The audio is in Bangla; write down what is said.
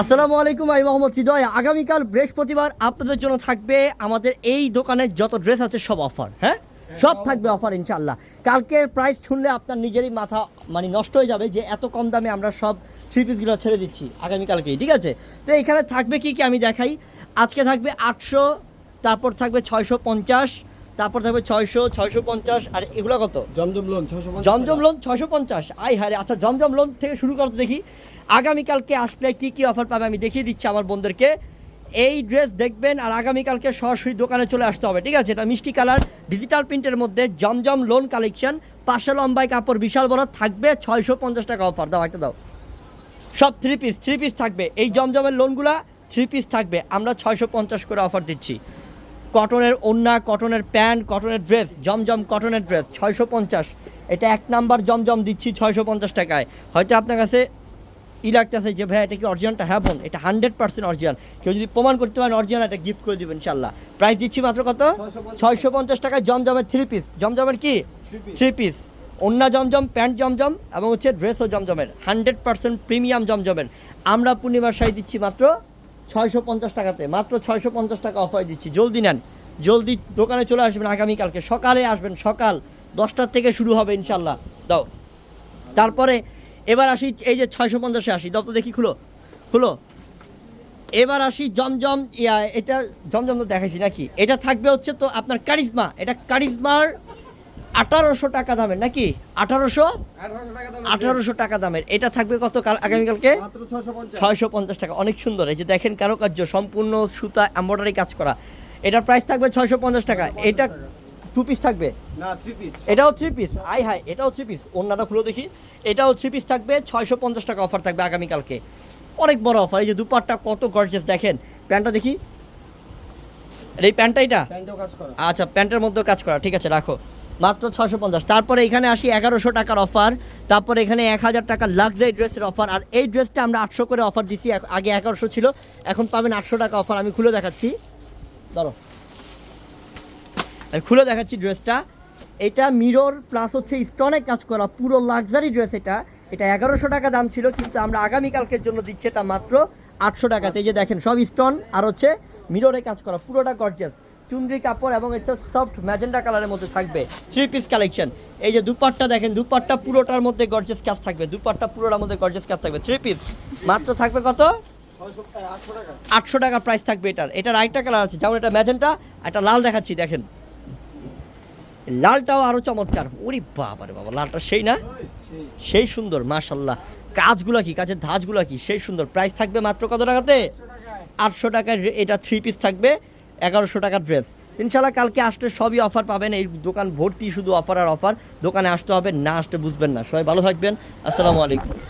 আসসালামু আলাইকুম, আমি মোহাম্মদ হৃদয় আগামীকাল বৃহস্পতিবার আপনাদের জন্য থাকবে আমাদের এই দোকানের যত ড্রেস আছে সব অফার হ্যাঁ? সব থাকবে অফার ইনশাল্লাহ কালকের প্রাইস শুনলে আপনার নিজেরই মাথা মানে নষ্ট হয়ে যাবে যে এত কম দামে আমরা সব থ্রি পিসগুলো ছেড়ে দিচ্ছি আগামীকালকেই, ঠিক আছে? তো এখানে থাকবে কি কি আমি দেখাই। আজকে থাকবে আটশো, তারপর থাকবে ছয়শো পঞ্চাশ তারপর থাকবে ছয়শো ছয়শো পঞ্চাশ আর এগুলো কত? জমজম লোন জমজম লোন ছশো পঞ্চাশ। আই হারে আচ্ছা জমজম লোন থেকে শুরু করতে দেখি। আগামীকালকে আসলে কী কী অফার পাবে আমি দেখিয়ে দিচ্ছি আমার বন্ধুদেরকে। এই ড্রেস দেখবেন আর আগামীকালকে সরাসরি দোকানে চলে আসতে হবে ঠিক আছে? এটা মিষ্টি কালার ডিজিটাল প্রিন্টের মধ্যে জমজম লোন কালেকশন পাশে লম্বাই কাপড় বিশাল বড় থাকবে ছয়শো পঞ্চাশ টাকা অফার দাও একটা দাও। সব থ্রি পিস থ্রি পিস থাকবে। এই জমজমের লোনগুলা থ্রি পিস থাকবে। আমরা ছয়শো পঞ্চাশ করে অফার দিচ্ছি। কটনের ওন্না কটনের প্যান্ট কটনের ড্রেস জমজম কটনের ড্রেস ছয়শো পঞ্চাশ। এটা এক নাম্বার জমজম দিচ্ছি ছয়শো পঞ্চাশ টাকায়। হয়তো আপনার কাছে ই লাগতেছে যে ভাই এটা কি অরিজিনালটা হ্যাঁ বোন এটা হান্ড্রেড পার্সেন্ট অরিজিনাল কেউ যদি প্রমাণ করতে পারেন অরিজিনাল এটা গিফট করে দেবেন ইনশাল্লাহ প্রাইস দিচ্ছি মাত্র কত? ছয়শো পঞ্চাশ। টাকায় জমজমের থ্রি পিস জমজমের কি? থ্রি পিস অন্য জমজম প্যান্ট জমজম এবং হচ্ছে ড্রেসও জমজমের। হান্ড্রেড পার্সেন্ট প্রিমিয়াম জমজমের। আমরা পূর্ণিমার শাড়ি দিচ্ছি মাত্র ছয়শো পঞ্চাশ টাকাতে, মাত্র ছয়শো পঞ্চাশ টাকা অফার দিচ্ছি। জলদি নেন। জলদি দোকানে চলে আসবেন আগামীকালকে। সকালে আসবেন, সকাল দশটার থেকে শুরু হবে ইনশাল্লাহ। দাও। তারপরে এবার আসি, এই যে ছয়শো পঞ্চাশে আসি। দাও তো দেখি, খুলো। খুলো। এবার আসি জমজম, ইয়া, এটা জমজম তো দেখাইছি নাকি? এটা থাকবে হচ্ছে তো আপনার কারিজমা। এটা কারিজমার আঠারোশো টাকা দামের নাকি? আঠারোশো? আঠারোশো টাকা দামের এটা থাকবে কত কাল আগামীকালকে? ছয়শো পঞ্চাশ। টাকা। অনেক সুন্দর। এই যে দেখেন কারুকার্য সম্পূর্ণ সুতা এম্ব্রয়ডারি কাজ করা। এটার প্রাইস থাকবে ছয়শো পঞ্চাশ টাকা। এটা টু পিস থাকবে? না থ্রি পিস এটাও থ্রি পিস আই হাই এটাও থ্রি পিস অন্যটা খুলে দেখি। এটাও থ্রি পিস থাকবে। ছয়শো পঞ্চাশ টাকা অফার থাকবে আগামীকালকে। অনেক বড় অফার এই যে দুপাটটা কত গর্জেস দেখেন। প্যান্টটা দেখি। এই প্যান্টটা এটা? প্যান্টেও কাজ করা। আচ্ছা প্যান্টের মধ্যেও কাজ করা। ঠিক আছে রাখো। মাত্র ছশো পঞ্চাশ। তারপরে এখানে আসি এগারোশো টাকার অফার তারপরে এখানে এক হাজার টাকার লাক্সারি ড্রেসের অফার আর এই ড্রেসটা আমরা আটশো করে অফার দিচ্ছি আগে এগারোশো ছিল, এখন পাবেন আটশো টাকা অফার আমি খুলে দেখাচ্ছি। ধরো। আমি খুলে দেখাচ্ছি ড্রেসটা এটা মিরর প্লাস হচ্ছে স্টোনে কাজ করা পুরো লাক্সারি ড্রেস এটা। এটা এগারোশো টাকা দাম ছিল, কিন্তু আমরা আগামীকালকের জন্য দিচ্ছি এটা মাত্র আটশো টাকাতে। যে দেখেন, সব স্টোন আর হচ্ছে মিররে কাজ করা, পুরোটা গর্জাস চুনরি কাপড় এবং হচ্ছে সফট ম্যাজেন্ডা কালারের মধ্যে থাকবে থ্রি পিস কালেকশন এই যে দুপাট্টা দেখেন, দুপাট্টা পুরোটার মধ্যে গর্জেস কাজ থাকবে, দুপাট্টা পুরোটার মধ্যে গর্জেস কাজ থাকবে থ্রি পিস মাত্র থাকবে কত? আটশো টাকা প্রাইস থাকবে এটার। এটার আরেকটা কালার আছে, যেমন এটা ম্যাজেন্টা একটা লাল দেখাচ্ছি, দেখেন। লালটাও আরও চমৎকার। ওরে বাবা রে বাবা, লালটা সেই না? সেই সুন্দর মাশাল্লাহ কাজগুলা কি, কাজের ধাঁচগুলা কি? সেই সুন্দর। প্রাইস থাকবে মাত্র কত টাকাতে? আটশো টাকার এটা থ্রি পিস থাকবে। এগারোশো টাকার ড্রেস ইনশাল্লাহ কালকে আসলে সবই অফার পাবেন। এই দোকান ভর্তি শুধু অফার আর অফার দোকানে আসতে হবে, না আসতে বুঝবেন না। সবাই ভালো থাকবেন। আসসালামু আলাইকুম।